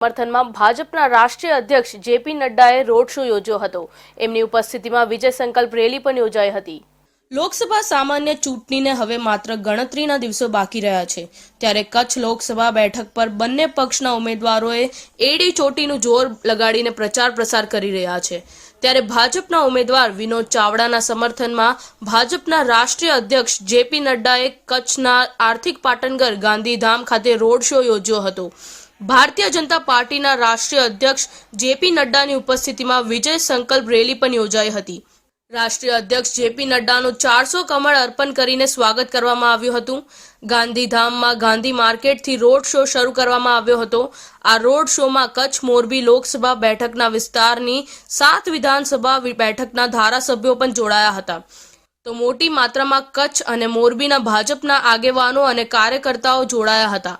સમર્થનમાં ભાજપના રાષ્ટ્રીય અધ્યક્ષ જેપી નડ્ડાએ રોડ શો યોજ્યો હતો. એમની ઉપસ્થિતિમાં વિજય સંકલ્પ રેલી પણ યોજાઈ હતી. લોકસભા સામાન્ય ચૂંટણીને હવે માત્ર ગણતરીના દિવસો બાકી રહ્યા છે. ત્યારે કચ્છ લોકસભા બેઠક પર બંને પક્ષના ઉમેદવારોએ એડી ચોટીનું જોર લગાડીને પ્રચાર પ્રસાર કરી રહ્યા છે. ત્યારે ભાજપના ઉમેદવાર વિનોદ ચાવડાના સમર્થનમાં ભાજપના રાષ્ટ્રીય અધ્યક્ષ જેપી નડ્ડાએ કચ્છના આર્થિક પાટનગર ગાંધીધામ ખાતે રોડ શો યોજ્યો હતો. ભારતીય જનતા પાર્ટીના રાષ્ટ્રીય અધ્યક્ષ જેપી નડ્ડાની ઉપસ્થિતિમાં વિજય સંકલ્પ રેલી પણ યોજાઈ હતી. રાષ્ટ્રીય અધ્યક્ષ જેપી નડ્ડાનું ચારસો કમળ અર્પણ કરીને સ્વાગત કરવામાં આવ્યું હતું. ગાંધીધામમાં ગાંધી માર્કેટથી રોડ શો શરૂ કરવામાં આવ્યો હતો. આ રોડ શોમાં કચ્છ મોરબી લોકસભા બેઠકના વિસ્તારની સાત વિધાનસભા બેઠકના ધારાસભ્યો પણ જોડાયા હતા. તો મોટી માત્રામાં કચ્છ અને મોરબીના ભાજપના આગેવાનો અને કાર્યકર્તાઓ જોડાયા હતા.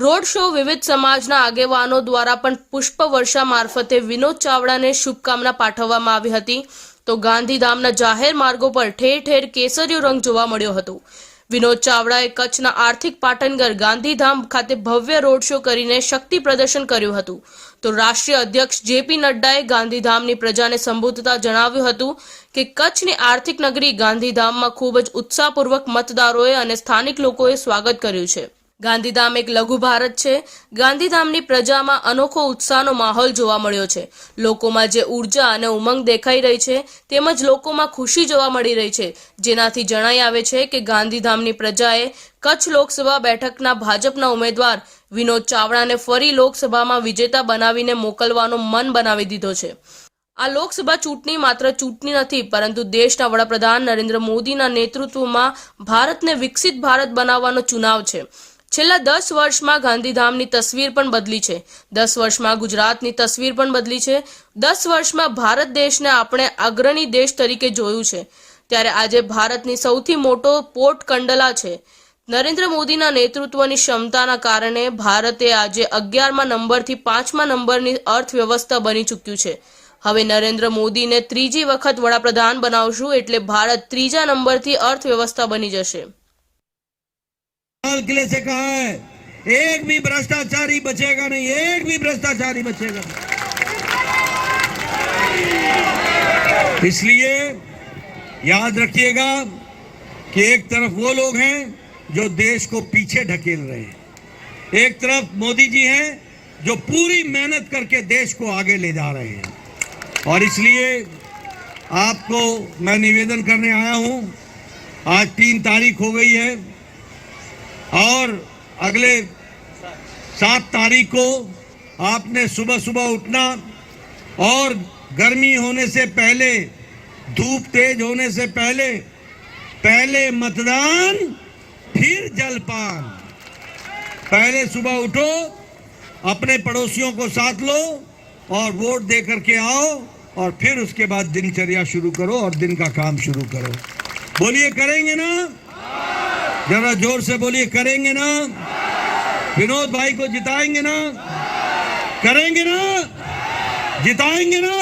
રોડ શો વિવિધ સમાજના આગેવાનો દ્વારા પણ પુષ્પવર્ષા મારફતે વિનોદ ચાવડાને શુભકામના પાઠવવામાં આવી હતી. તો ગાંધીધામના જાહેર માર્ગો પર ઠેર ઠેર કેસરીયો રંગ જોવા મળ્યો હતો. વિનોદ ચાવડાએ કચ્છના આર્થિક પાટનગર ગાંધીધામ ખાતે ભવ્ય રોડ શો કરીને શક્તિ પ્રદર્શન કર્યું હતું. તો રાષ્ટ્રીય અધ્યક્ષ જેપી નડ્ડાએ ગાંધીધામની પ્રજાને સંબોધતા જણાવ્યું હતું કે કચ્છની આર્થિક નગરી ગાંધીધામમાં ખૂબ જ ઉત્સાહપૂર્વક મતદારોએ અને સ્થાનિક લોકોએ સ્વાગત કર્યું છે. ગાંધીધામ એક લઘુ ભારત છે. ગાંધીધામની પ્રજામાં અનોખો ઉત્સાહનો માહોલ જોવા મળ્યો છે. લોકોમાં જે ઊર્જા અને ઉમંગ દેખાઈ રહી છે, તેમજ લોકોમાં ખુશી જોવા મળી રહી છે. જેનાથી જણાઈ આવે છે કે ગાંધીધામની પ્રજાએ કચ્છ લોકસભા બેઠકના ભાજપના ઉમેદવાર વિનોદ ચાવડાને ફરી લોકસભામાં વિજેતા બનાવીને મોકલવાનો મન બનાવી દીધો છે. આ લોકસભા ચૂંટણી માત્ર ચૂંટણી નથી, પરંતુ દેશના વડાપ્રધાન નરેન્દ્ર મોદીના નેતૃત્વમાં ભારતને વિકસિત ભારત બનાવવાનો ચુનાવ છે. છેલ્લા દસ વર્ષમાં ગાંધીધામની તસવીર પણ બદલી છે. દસ વર્ષમાં ગુજરાતની તસવીર પણ બદલી છે. દસ વર્ષમાં ભારત દેશને આપણે અગ્રણી દેશ તરીકે જોયું છે. ત્યારે આજે ભારતની સૌથી મોટો પોર્ટ કંડલા છે. નરેન્દ્ર મોદીના નેતૃત્વની ક્ષમતાના કારણે ભારતે આજે અગિયારમા નંબરથી પાંચમા નંબરની અર્થવ્યવસ્થા બની ચૂક્યું છે. હવે નરેન્દ્ર મોદીને ત્રીજી વખત વડાપ્રધાન બનાવશું એટલે ભારત ત્રીજા નંબરથી અર્થવ્યવસ્થા બની જશે. लाल किले से कहा है। एक भी भ्रष्टाचारी बचेगा नहीं, एक भी भ्रष्टाचारी बचेगा नहीं। इसलिए याद रखिएगा कि एक तरफ़ वो लोग हैं जो देश को पीछे ढकेल रहे हैं। एक तरफ़ मोदी जी हैं जो पूरी मेहनत करके देश को आगे ले जा रहे हैं। और इसलिए आपको मैं निवेदन करने आया हूँ, आज तीन तारीख हो गई है। और अगले सात तारीख को आपने सुबह सुबह उठना और गर्मी होने से पहले, धूप तेज होने से पहले पहले मतदान, फिर जलपान। पहले सुबह उठो, अपने पड़ोसियों को साथ लो और वोट दे करके आओ और फिर उसके बाद दिनचर्या शुरू करो और दिन का काम शुरू करो। बोलिए, करेंगे ना? जरा जोर से बोलिए करेंगे ना विनोद भाई को जिताएंगे ना करेंगे ना जिताएंगे ना